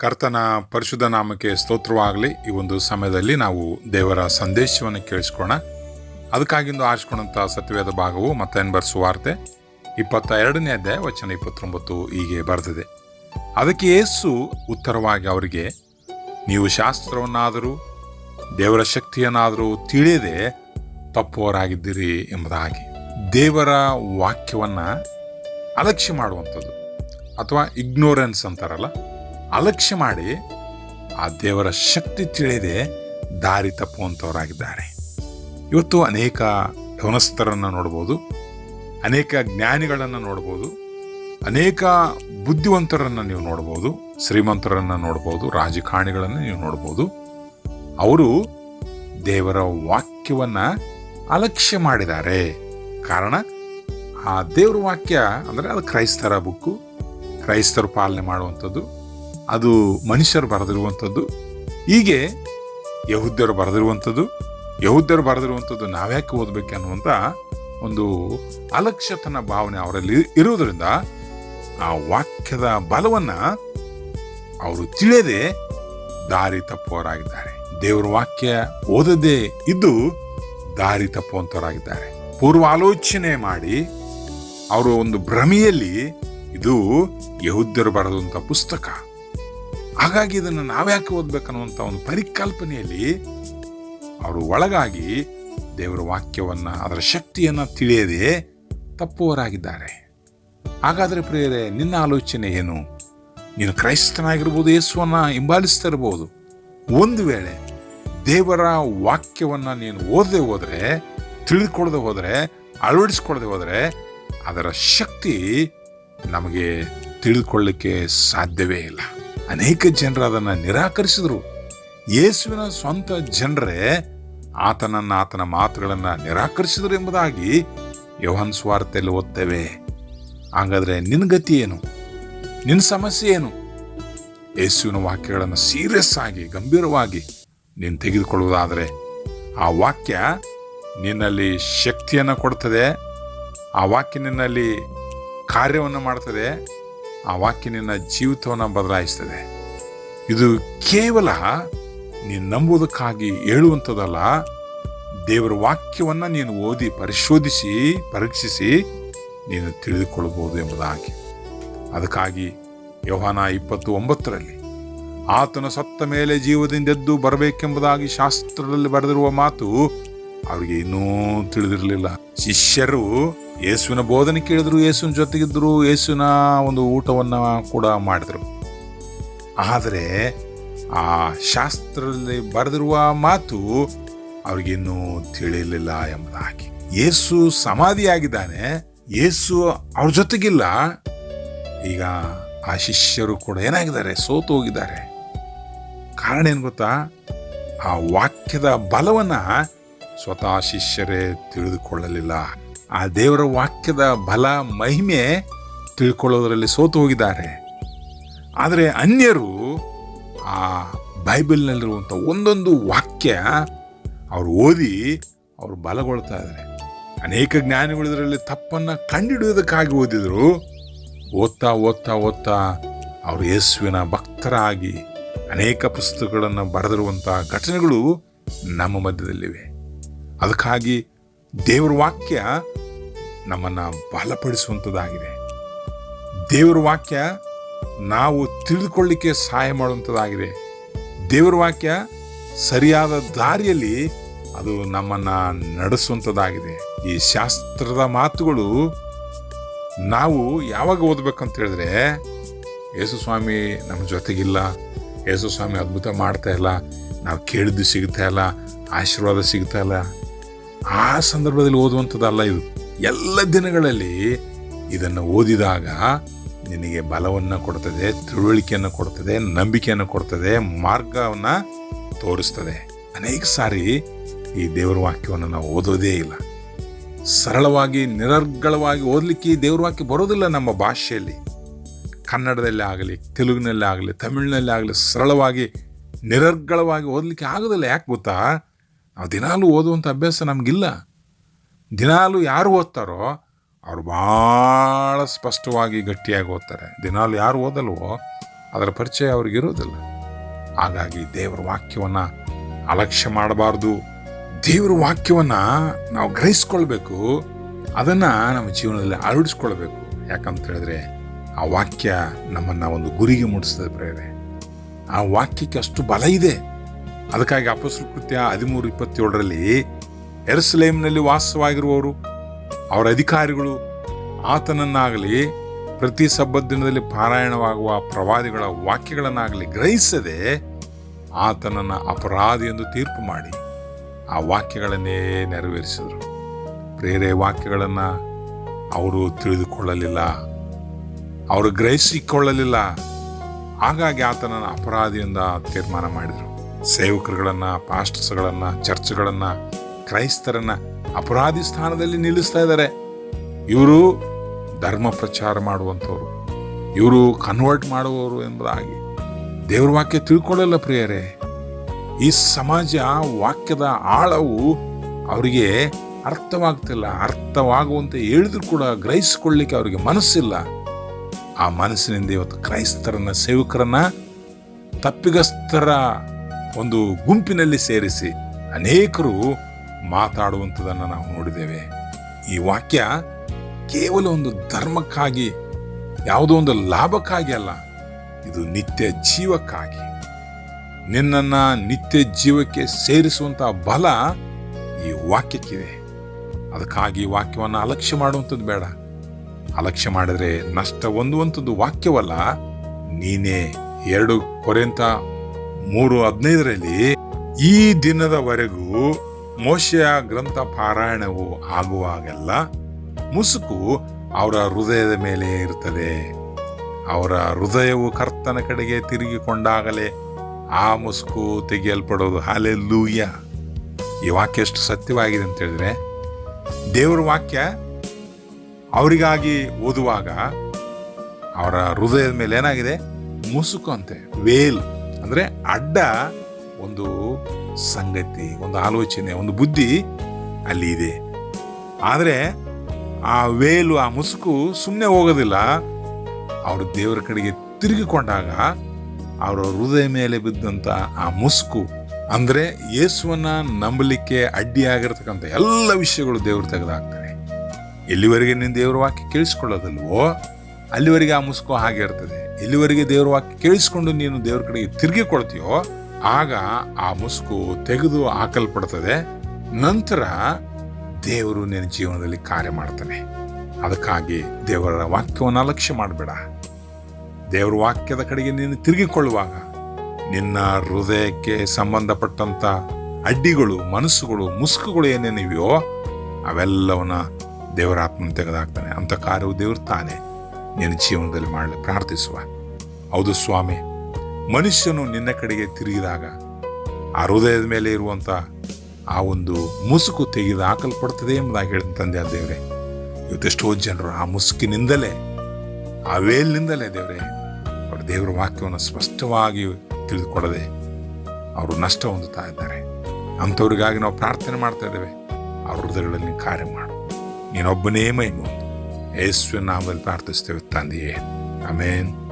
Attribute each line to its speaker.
Speaker 1: ಕರ್ತನ ಪರಿಶುದ್ಧ ನಾಮಕ್ಕೆ ಸ್ತೋತ್ರವಾಗಲಿ. ಈ ಒಂದು ಸಮಯದಲ್ಲಿ ನಾವು ದೇವರ ಸಂದೇಶವನ್ನು ಕೇಳಿಸ್ಕೋಣ ಅದಕ್ಕಾಗಿಂದು ಆರಿಸ್ಕೊಂಡಂಥ ಸತ್ಯವೇದ ಭಾಗವು ಮತ್ತೇನು ಸುವಾರ್ತೆ ಇಪ್ಪತ್ತ ಎರಡನೇ ಅಧ್ಯಾಯ ವಚನ ಇಪ್ಪತ್ತೊಂಬತ್ತು ಹೀಗೆ ಬರೆದಿದೆ. ಅದಕ್ಕೆ ಯೇಸು ಉತ್ತರವಾಗಿ ಅವರಿಗೆ, ನೀವು ಶಾಸ್ತ್ರವನ್ನಾದರೂ, ದೇವರ ಶಕ್ತಿಯನ್ನಾದರೂ ತಿಳಿಯದೆ ತಪ್ಪುವರಾಗಿದ್ದೀರಿ ಎಂಬುದಾಗಿ. ದೇವರ ವಾಕ್ಯವನ್ನು ಅಲಕ್ಷ್ಯ ಮಾಡುವಂಥದ್ದು. ಅಥವಾ ಇಗ್ನೋರೆನ್ಸ್ ಅಂತಾರಲ್ಲ. ಅಲಕ್ಷ್ಯ ಮಾಡಿ ಆ ದೇವರ ಶಕ್ತಿ ತಿಳಿಯದೆ ದಾರಿ ತಪ್ಪುವಂಥವರಾಗಿದ್ದಾರೆ. ಇವತ್ತು ಅನೇಕ ಯವನಸ್ಥರನ್ನು ನೋಡ್ಬೋದು, ಅನೇಕ ಜ್ಞಾನಿಗಳನ್ನು ನೋಡ್ಬೋದು, ಅನೇಕ ಬುದ್ಧಿವಂತರನ್ನು ನೀವು ನೋಡ್ಬೋದು, ಶ್ರೀಮಂತರನ್ನು ನೋಡ್ಬೋದು, ರಾಜಕಾರಣಿಗಳನ್ನು ನೀವು ನೋಡ್ಬೋದು. ಅವರು ದೇವರ ವಾಕ್ಯವನ್ನು ಅಲಕ್ಷ್ಯ ಮಾಡಿದ್ದಾರೆ. ಕಾರಣ ಆ ದೇವರ ವಾಕ್ಯ ಅಂದರೆ ಅದು ಕ್ರೈಸ್ತರ ಬುಕ್ಕು, ಕ್ರೈಸ್ತರು ಪಾಲನೆ ಮಾಡುವಂಥದ್ದು. ಅದು ಮನುಷ್ಯರು ಬರೆದಿರುವಂಥದ್ದು. ಹೀಗೆ ಯಹುದ್ಯರು ಬರೆದಿರುವಂಥದ್ದು. ಯಹುದ್ಯರು ಬರೆದಿರುವಂಥದ್ದು ನಾವ್ಯಾಕೆ ಓದಬೇಕು ಅನ್ನುವಂಥ ಒಂದು ಅಲಕ್ಷ್ಯತನ ಭಾವನೆ ಅವರಲ್ಲಿ ಇರುವುದರಿಂದ ಆ ವಾಕ್ಯದ ಬಲವನ್ನು ಅವರು ತಿಳಿಯದೆ ದಾರಿ ತಪ್ಪುವವರಾಗಿದ್ದಾರೆ. ದೇವರ ವಾಕ್ಯ ಓದದೇ ಇದ್ದು ದಾರಿ ತಪ್ಪುವಂಥವರಾಗಿದ್ದಾರೆ. ಪೂರ್ವ ಆಲೋಚನೆ ಮಾಡಿ ಅವರು ಒಂದು ಭ್ರಮೆಯಲ್ಲಿ ಇದು ಯಹುದ್ಯರು ಬರೆದಂಥ ಪುಸ್ತಕ. ಹಾಗಾಗಿ ಇದನ್ನು ನಾವ್ಯಾಕೆ ಓದ್ಬೇಕನ್ನುವಂಥ ಒಂದು ಪರಿಕಲ್ಪನೆಯಲ್ಲಿ ಅವರು ಒಳಗಾಗಿ ದೇವರ ವಾಕ್ಯವನ್ನ, ಅದರ ಶಕ್ತಿಯನ್ನ ತಿಳಿಯದೆ ತಪ್ಪುವರಾಗಿದ್ದಾರೆ ಹಾಗಾದರೆ ಪ್ರಿಯರೇ, ನಿನ್ನ ಆಲೋಚನೆ ಏನು? ನೀನು ಕ್ರೈಸ್ತನಾಗಿರ್ಬೋದು, ಯೇಸುವನ್ನ ಹಿಂಬಾಲಿಸ್ತಾ ಇರ್ಬೋದು. ಒಂದು ವೇಳೆ ದೇವರ ವಾಕ್ಯವನ್ನ ನೀನು ಓದದೆ ಹೋದರೆ, ತಿಳಿದುಕೊಳ್ಳದೆ ಹೋದರೆ, ಅಳವಡಿಸ್ಕೊಳ್ಳದೆ ಹೋದರೆ, ಅದರ ಶಕ್ತಿ ನಮಗೆ ತಿಳಿದುಕೊಳ್ಳಿಕ್ಕೆ ಸಾಧ್ಯವೇ ಇಲ್ಲ. ಅನೇಕ ಜನರು ಅದನ್ನು ನಿರಾಕರಿಸಿದರು. ಯೇಸುವಿನ ಸ್ವಂತ ಜನರೇ ಆತನನ್ನು ಆತನ ಮಾತುಗಳನ್ನು ನಿರಾಕರಿಸಿದರು ಎಂಬುದಾಗಿ ಯೋಹನ್ ಸ್ವಾರ್ಥೆಯಲ್ಲಿ ಓದ್ತೇವೆ. ಹಾಗಾದ್ರೆ ನಿನ್ನ ಗತಿ ಏನು? ನಿನ್ನ ಸಮಸ್ಯೆ ಏನು? ಯೇಸುವಿನ ವಾಕ್ಯಗಳನ್ನು ಸೀರಿಯಸ್ ಆಗಿ, ಗಂಭೀರವಾಗಿ ನೀನು ತೆಗೆದುಕೊಳ್ಳುವುದಾದರೆ ಆ ವಾಕ್ಯ ನಿನ್ನಲ್ಲಿ ಶಕ್ತಿಯನ್ನು ಕೊಡ್ತದೆ, ಆ ವಾಕ್ಯ ನಿನ್ನಲ್ಲಿ ಕಾರ್ಯವನ್ನು ಮಾಡ್ತದೆ ಆ ವಾಕ್ಯ ನಿನ್ನ ಜೀವಿತವನ್ನು ಬದಲಾಯಿಸ್ತದೆ. ಇದು ಕೇವಲ ನೀನು ನಂಬುವುದಕ್ಕಾಗಿ ಹೇಳುವಂಥದ್ದಲ್ಲ. ದೇವರ ವಾಕ್ಯವನ್ನು ನೀನು ಓದಿ, ಪರಿಶೋಧಿಸಿ, ಪರೀಕ್ಷಿಸಿ ನೀನು ತಿಳಿದುಕೊಳ್ಳಬಹುದು ಎಂಬುದಾಗಿ. ಅದಕ್ಕಾಗಿ ಯೋಹಾನ ಇಪ್ಪತ್ತು ಒಂಬತ್ತರಲ್ಲಿ ಆತನ ಸತ್ತ ಮೇಲೆ ಜೀವದಿಂದೆದ್ದು ಬರಬೇಕೆಂಬುದಾಗಿ ಶಾಸ್ತ್ರದಲ್ಲಿ ಬರೆದಿರುವ ಮಾತು ಅವರಿಗೆ ಇನ್ನೂ ತಿಳಿದಿರಲಿಲ್ಲ. ಶಿಷ್ಯರು ಯೇಸುವಿನ ಬೋಧನೆ ಕೇಳಿದ್ರು, ಯೇಸುವಿನ ಜೊತೆಗಿದ್ರು, ಯೇಸುವಿನ ಒಂದು ಊಟವನ್ನ ಕೂಡ ಮಾಡಿದ್ರು. ಆದರೆ ಆ ಶಾಸ್ತ್ರದಲ್ಲಿ ಬರೆದಿರುವ ಮಾತು ಅವ್ರಿಗಿನ್ನೂ ತಿಳಿಯಲಿಲ್ಲ ಎಂಬುದಾಗಿ. ಯೇಸು ಸಮಾಧಿಯಾಗಿದ್ದಾನೆ, ಯೇಸು ಅವ್ರ ಜೊತೆಗಿಲ್ಲ. ಈಗ ಆ ಶಿಷ್ಯರು ಕೂಡ ಏನಾಗಿದ್ದಾರೆ? ಸೋತು ಹೋಗಿದ್ದಾರೆ. ಕಾರಣ ಏನು ಗೊತ್ತಾ? ಆ ವಾಕ್ಯದ ಬಲವನ್ನ ಸ್ವತಃ ಶಿಷ್ಯರೇ ತಿಳಿದುಕೊಳ್ಳಲಿಲ್ಲ. ಆ ದೇವರ ವಾಕ್ಯದ ಬಲ, ಮಹಿಮೆ ತಿಳ್ಕೊಳ್ಳೋದರಲ್ಲಿ ಸೋತು ಹೋಗಿದ್ದಾರೆ. ಆದರೆ ಅನ್ಯರು ಆ ಬೈಬಲ್ನಲ್ಲಿರುವಂಥ ಒಂದೊಂದು ವಾಕ್ಯ ಅವರು ಓದಿ ಅವರು ಬಲಗೊಳ್ತಾ ಇದ್ದಾರೆ. ಅನೇಕ ಜ್ಞಾನಿಗಳು ಇದರಲ್ಲಿ ತಪ್ಪನ್ನು ಕಂಡುಹಿಡಿಯೋದಕ್ಕಾಗಿ ಓದಿದರು. ಓದ್ತಾ ಓದ್ತಾ ಓದ್ತಾ ಅವರು ಯೇಸುವಿನ ಭಕ್ತರಾಗಿ ಅನೇಕ ಪುಸ್ತಕಗಳನ್ನು ಬರೆದಿರುವಂಥ ಘಟನೆಗಳು ನಮ್ಮ ಮಧ್ಯದಲ್ಲಿವೆ. ಅದಕ್ಕಾಗಿ ದೇವರ ವಾಕ್ಯ ನಮ್ಮನ್ನು ಬಲಪಡಿಸುವಂಥದ್ದಾಗಿದೆ ದೇವರ ವಾಕ್ಯ ನಾವು ತಿಳಿದುಕೊಳ್ಳಿಕ್ಕೆ ಸಹಾಯ ಮಾಡುವಂಥದ್ದಾಗಿದೆ ದೇವರ ವಾಕ್ಯ ಸರಿಯಾದ ದಾರಿಯಲ್ಲಿ ಅದು ನಮ್ಮನ್ನು ನಡೆಸುವಂಥದ್ದಾಗಿದೆ ಈ ಶಾಸ್ತ್ರದ ಮಾತುಗಳು ನಾವು ಯಾವಾಗ ಓದಬೇಕಂತ ಹೇಳಿದ್ರೆ, ಯೇಸು ಸ್ವಾಮಿ ನಮ್ಮ ಜೊತೆಗಿಲ್ಲ, ಯೇಸು ಸ್ವಾಮಿ ಅದ್ಭುತ ಮಾಡ್ತಾ ಇಲ್ಲ, ನಾವು ಕೇಳಿದ್ದು ಸಿಗ್ತಾ ಇಲ್ಲ, ಆಶೀರ್ವಾದ ಸಿಗ್ತಾ ಇಲ್ಲ ಆ ಸಂದರ್ಭದಲ್ಲಿ ಓದುವಂಥದ್ದಲ್ಲ ಇದು. ಎಲ್ಲ ದಿನಗಳಲ್ಲಿ ಇದನ್ನು ಓದಿದಾಗ ನಿನಗೆ ಬಲವನ್ನು ಕೊಡ್ತದೆ, ತಿಳುವಳಿಕೆಯನ್ನು ಕೊಡ್ತದೆ, ನಂಬಿಕೆಯನ್ನು ಕೊಡ್ತದೆ, ಮಾರ್ಗವನ್ನು ತೋರಿಸ್ತದೆ. ಅನೇಕ ಸಾರಿ ಈ ದೇವರ ವಾಕ್ಯವನ್ನು ನಾವು ಓದೋದೇ ಇಲ್ಲ. ಸರಳವಾಗಿ, ನಿರರ್ಗಳವಾಗಿ ಓದಲಿಕ್ಕೆ ದೇವರ ವಾಕ್ಯ ಬರೋದಿಲ್ಲ ನಮ್ಮ ಭಾಷೆಯಲ್ಲಿ. ಕನ್ನಡದಲ್ಲಿ ಆಗಲಿ, ತೆಲುಗಿನಲ್ಲೇ ಆಗಲಿ, ತಮಿಳಿನಲ್ಲಿ ಆಗಲಿ ಸರಳವಾಗಿ, ನಿರರ್ಗಳವಾಗಿ ಓದಲಿಕ್ಕೆ ಆಗೋದಿಲ್ಲ. ಯಾಕೆ ಗೊತ್ತಾ? ನಾವು ದಿನಾಲೂ ಓದುವಂಥ ಅಭ್ಯಾಸ ನಮಗಿಲ್ಲ. ದಿನಾಲೂ ಯಾರು ಓದ್ತಾರೋ ಅವರು ಭಾಳ ಸ್ಪಷ್ಟವಾಗಿ ಗಟ್ಟಿಯಾಗಿ ಓದ್ತಾರೆ. ದಿನಾಲು ಯಾರು ಓದಲ್ವೋ ಅದರ ಪರಿಚಯ ಅವ್ರಿಗಿರೋದಿಲ್ಲ ಹಾಗಾಗಿ ದೇವರ ವಾಕ್ಯವನ್ನು ಅಲಕ್ಷ್ಯ ಮಾಡಬಾರ್ದು. ದೇವರ ವಾಕ್ಯವನ್ನು ನಾವು ಗ್ರಹಿಸ್ಕೊಳ್ಬೇಕು. ಅದನ್ನು ನಮ್ಮ ಜೀವನದಲ್ಲಿ ಅಳವಡಿಸ್ಕೊಳ್ಬೇಕು. ಯಾಕಂತ ಹೇಳಿದ್ರೆ ಆ ವಾಕ್ಯ ನಮ್ಮನ್ನು ಒಂದು ಗುರಿಗೆ ಮುಟ್ಟಿಸ್ತದೆ ಪ್ರೇರೆ. ಆ ವಾಕ್ಯಕ್ಕೆ ಅಷ್ಟು ಬಲ ಇದೆ. ಅದಕ್ಕಾಗಿ ಅಪಸ್ರು ಕೃತ್ಯ ಹದಿಮೂರು ಇಪ್ಪತ್ತೇಳರಲ್ಲಿ ಎರಸ್ಲೇಮ್ನಲ್ಲಿ ವಾಸವಾಗಿರುವವರು, ಅವರ ಅಧಿಕಾರಿಗಳು ಆತನನ್ನಾಗಲಿ ಪ್ರತಿ ದಿನದಲ್ಲಿ ಪಾರಾಯಣವಾಗುವ ಪ್ರವಾದಿಗಳ ವಾಕ್ಯಗಳನ್ನಾಗಲಿ ಗ್ರಹಿಸದೆ ಆತನನ್ನು ಅಪರಾಧಿ ಎಂದು ತೀರ್ಪು ಮಾಡಿ ಆ ವಾಕ್ಯಗಳನ್ನೇ ನೆರವೇರಿಸಿದರು. ಬೇರೆ ವಾಕ್ಯಗಳನ್ನು ಅವರು ತಿಳಿದುಕೊಳ್ಳಲಿಲ್ಲ, ಅವರು ಗ್ರಹಿಸಿಕೊಳ್ಳಲಿಲ್ಲ. ಹಾಗಾಗಿ ಆತನನ್ನು ಅಪರಾಧಿಯಿಂದ ತೀರ್ಮಾನ ಮಾಡಿದರು. ಸೇವಕರುಗಳನ್ನ, ಪಾಸ್ಟರ್ಸ್ಗಳನ್ನು, ಚರ್ಚ್ಗಳನ್ನು, ಕ್ರೈಸ್ತರನ್ನು ಅಪರಾಧಿ ಸ್ಥಾನದಲ್ಲಿ ನಿಲ್ಲಿಸ್ತಾ ಇದ್ದಾರೆ. ಇವರು ಧರ್ಮ ಪ್ರಚಾರ ಮಾಡುವಂಥವ್ರು. ಇವರು ಕನ್ವರ್ಟ್ ಮಾಡುವವರು ಎಂಬುದಾಗಿ. ದೇವ್ರ ವಾಕ್ಯ ತಿಳ್ಕೊಳ್ಳಲ್ಲ ಪ್ರಿಯರೇ. ಈ ಸಮಾಜ ವಾಕ್ಯದ ಆಳವು ಅವರಿಗೆ ಅರ್ಥವಾಗ್ತಿಲ್ಲ. ಅರ್ಥವಾಗುವಂತೆ ಹೇಳಿದ್ರು ಕೂಡ ಗ್ರಹಿಸಿಕೊಳ್ಳಿಕ್ಕೆ ಅವರಿಗೆ ಮನಸ್ಸಿಲ್ಲ. ಆ ಮನಸ್ಸಿನಿಂದ ಇವತ್ತು ಕ್ರೈಸ್ತರನ್ನ, ಸೇವಕರನ್ನ ತಪ್ಪಿಗಸ್ತರ ಒಂದು ಗುಂಪಿನಲ್ಲಿ ಸೇರಿಸಿ ಅನೇಕರು ಮಾತಾಡುವಂಥದ್ದನ್ನು ನಾವು ನೋಡಿದ್ದೇವೆ. ಈ ವಾಕ್ಯ ಕೇವಲ ಒಂದು ಧರ್ಮಕ್ಕಾಗಿ, ಯಾವುದೋ ಒಂದು ಲಾಭಕ್ಕಾಗಿ ಅಲ್ಲ, ಇದು ನಿತ್ಯ ಜೀವಕ್ಕಾಗಿ. ನಿನ್ನನ್ನು ನಿತ್ಯ ಜೀವಕ್ಕೆ ಸೇರಿಸುವಂತಹ ಬಲ ಈ ವಾಕ್ಯಕ್ಕಿದೆ. ಅದಕ್ಕಾಗಿ ವಾಕ್ಯವನ್ನು ಅಲಕ್ಷ್ಯ ಮಾಡುವಂಥದ್ದು ಬೇಡ. ಅಲಕ್ಷ್ಯ ಮಾಡಿದ್ರೆ ನಷ್ಟ ಹೊಂದುವಂಥದ್ದು ವಾಕ್ಯವಲ್ಲ, ನೀನೇ ಎರಡು ಕೊರೆಂತ ಮೂರು ಹದಿನೈದರಲ್ಲಿ ಈ ದಿನದವರೆಗೂ ಮೋಶೆಯ ಗ್ರಂಥ ಪಾರಾಯಣವು ಆಗುವಾಗೆಲ್ಲ ಮುಸುಕು ಅವರ ಹೃದಯದ ಮೇಲೆ ಇರ್ತದೆ ಅವರ ಹೃದಯವು ಕರ್ತನ ಕಡೆಗೆ ತಿರುಗಿಕೊಂಡಾಗಲೇ ಆ ಮುಸುಕು ತೆಗೆಯಲ್ಪಡೋದು ಹಾಲೆ ಲೂಯ್ಯ ಈ ವಾಕ್ಯ ಎಷ್ಟು ಸತ್ಯವಾಗಿದೆ ಅಂತ ಹೇಳಿದ್ರೆ, ದೇವರ ವಾಕ್ಯ ಅವರಿಗಾಗಿ ಓದುವಾಗ ಅವರ ಹೃದಯದ ಮೇಲೆ ಏನಾಗಿದೆ? ಮುಸುಕು ಅಂತೆ, ವೇಲ್. ಅಂದ್ರೆ ಅಡ್ಡ ಒಂದು ಸಂಗತಿ, ಒಂದು ಆಲೋಚನೆ, ಒಂದು ಬುದ್ಧಿ ಅಲ್ಲಿ ಇದೆ. ಆದರೆ ಆ ವೇಲು, ಆ ಮುಸುಕು ಸುಮ್ಮನೆ ಹೋಗೋದಿಲ್ಲ. ಅವರು ದೇವರ ಕಡೆಗೆ ತಿರುಗಿಕೊಂಡಾಗ ಅವರ ಹೃದಯ ಮೇಲೆ ಬಿದ್ದಂಥ ಆ ಮುಸುಕು ಅಂದರೆ ಯೇಸುವನ್ನ ನಂಬಲಿಕ್ಕೆ ಅಡ್ಡಿಯಾಗಿರ್ತಕ್ಕಂಥ ಎಲ್ಲ ವಿಷಯಗಳು ದೇವರು ತೆಗೆದಾಕ್ತಾರೆ ಎಲ್ಲಿವರೆಗೆ ನೀನು ದೇವರ ವಾಕ್ಯ ಕೇಳಿಸ್ಕೊಳ್ಳೋದಲ್ವೋ ಅಲ್ಲಿವರೆಗೆ ಆ ಮುಸುಕು ಹಾಗೆ ಇರ್ತದೆ. ಎಲ್ಲಿವರೆಗೆ ದೇವರ ವಾಕ್ಯ ಕೇಳಿಸ್ಕೊಂಡು ನೀನು ದೇವರ ಕಡೆಗೆ ತಿರುಗಿಕೊಳ್ತೀಯೋ ಆಗ ಆ ಮುಸುಕು ತೆಗೆದು ಹಾಕಲ್ಪಡ್ತದೆ. ನಂತರ ದೇವರು ನಿನ್ನ ಜೀವನದಲ್ಲಿ ಕಾರ್ಯ ಮಾಡ್ತಾನೆ. ಅದಕ್ಕಾಗಿ ದೇವರ ವಾಕ್ಯವನ್ನು ಅಲಕ್ಷ್ಯ ಮಾಡಬೇಡ. ದೇವರ ವಾಕ್ಯದ ಕಡೆಗೆ ನೀನು ತಿರುಗಿಕೊಳ್ಳುವಾಗ ನಿನ್ನ ಹೃದಯಕ್ಕೆ ಸಂಬಂಧಪಟ್ಟಂತ ಅಡ್ಡಿಗಳು, ಮನಸ್ಸುಗಳು, ಮುಸುಕುಗಳು ಏನೇನಿವೆಯೋ, ಅವೆಲ್ಲವನ್ನ ದೇವರ ಆತ್ಮನ ತೆಗೆದಾಕ್ತಾನೆ. ಅಂತ ಕಾರ್ಯವು ದೇವರು ತಾನೆ. ನಿನ್ನ ಜೀವನದಲ್ಲಿ ಮಾಡಲಿ, ಪ್ರಾರ್ಥಿಸುವ. ಹೌದು ಸ್ವಾಮಿ, ಮನುಷ್ಯನು ನಿನ್ನ ಕಡೆಗೆ ತಿರುಗಿದಾಗ ಆ ಹೃದಯದ ಮೇಲೆ ಇರುವಂಥ ಆ ಒಂದು ಮುಸುಕು ತೆಗೆದು ಹಾಕಲ್ಪಡ್ತದೆ ಎಂಬುದಾಗಿ ಹೇಳಿದ ತಂದೆ ಆ ದೇವ್ರೆ. ಇವತ್ತೆಷ್ಟೋ ಜನರು ಆ ಮುಸುಕಿನಿಂದಲೇ, ಆ ವೇಲ್ನಿಂದಲೇ ದೇವ್ರೆ, ಅವರು ದೇವರ ವಾಕ್ಯವನ್ನು ಸ್ಪಷ್ಟವಾಗಿ ತಿಳಿದುಕೊಡದೆ ಅವರು ನಷ್ಟ ಹೊಂದುತ್ತಾ ಇದ್ದಾರೆ. ಅಂಥವ್ರಿಗಾಗಿ ನಾವು ಪ್ರಾರ್ಥನೆ ಮಾಡ್ತಾ ಇದ್ದೇವೆ. ಅವ್ರ ಹೃದಯಗಳಲ್ಲಿ ಕಾರ್ಯ ಮಾಡು. ನೀನೊಬ್ಬನೇ ಮಹಿಮೆ Es su nombre el Parte este eterni, amén.